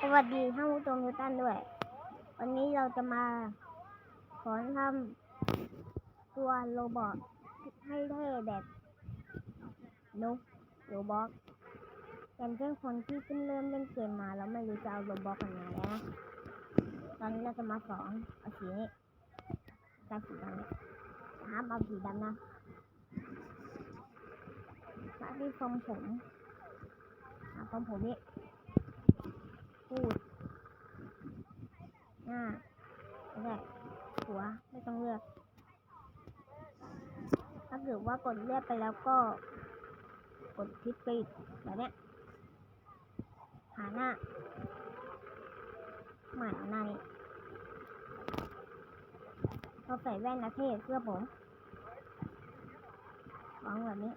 สวัสดีท่านผู้ชมทุกท่านด้วย วันนี้เราจะมาสอนทำตัวโรบอทให้เท่แบบนุกโรบอทเป็นเพื่อนคนที่เพิ่งเริ่มเล่นเกมมาแล้วไม่รู้จะเอาโรบอทกันมาแล้วนะตอนนี้เราจะมาสอนเอาสีนี้ใช้สีดำเนี่ยห้ามเอาสีดำนะมาที่ทรงผมหาทรงผมนี่ พูด หน้าแล้วก็หัวไม่ต้องเลือก ถ้าเกิดว่ากดเลือกไปแล้วก็ กดคลิกไปแบบนี้หาหน้าหมันหน้านี้พอใส่แว่นนะเท่เสื้อผมวางแบบนี้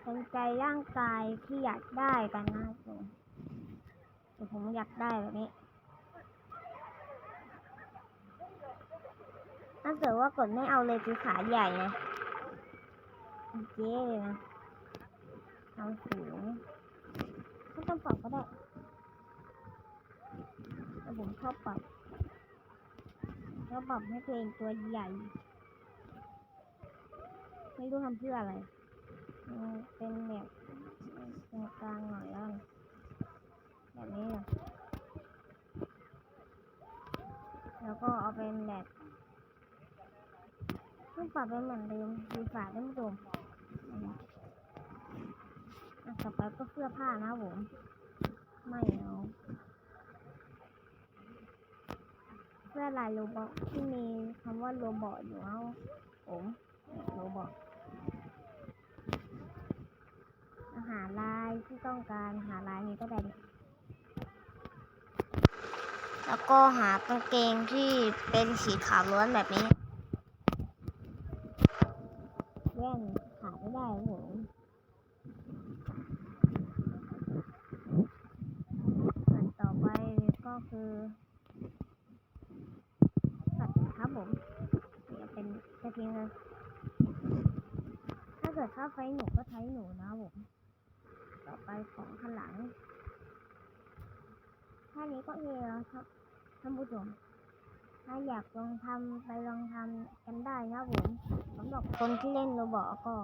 เป็นใจร่างกายที่อยากได้กันนะผมแต่ผมอยากได้แบบนี้ ถ้า เกิดว่ากดไม่เอาเลยคือขาใหญ่นะเจ๊เลยนะเอาสูงไม่ต้องปรับก็ได้แต่ผมชอบปรับชอบปรับให้ตัวเองตัวใหญ่ ไม่รู้ทำเพื่ออะไรเป็นแบบกลางหน่อยแล้วกันแบบนี้นะแล้วก็เอาเป็นแบบ ต้องปรับเป็นเหมือนเดิมดีฝาท่านผู้ชมอืมต่อไปก็เสื้อผ้านะผม ไม่เอาเสื้อลายโรบอทที่มีคำว่าโรบอทอยู่เอาผมโรบอทอาหารลายที่ต้องการหาลายนี้ก็ได้ แล้วก็หากางเกงที่เป็นสีขาวล้วนแบบนี้ แว่นขาดไม่ได้ครับผมส่วนต่อไปก็คือสัตว์ครับผมจะเป็นจะทิ้งเลยถ้าเกิดค่าไฟหนูก็ใช้หนูนะผมต่อไปของข้างหลังแค่นี้ก็เยอแล้วครับท่านผู้ชม ถ้าอยากลองทำไปลองทำกันได้นะผมสำหรับคนที่เล่นโรบอทก็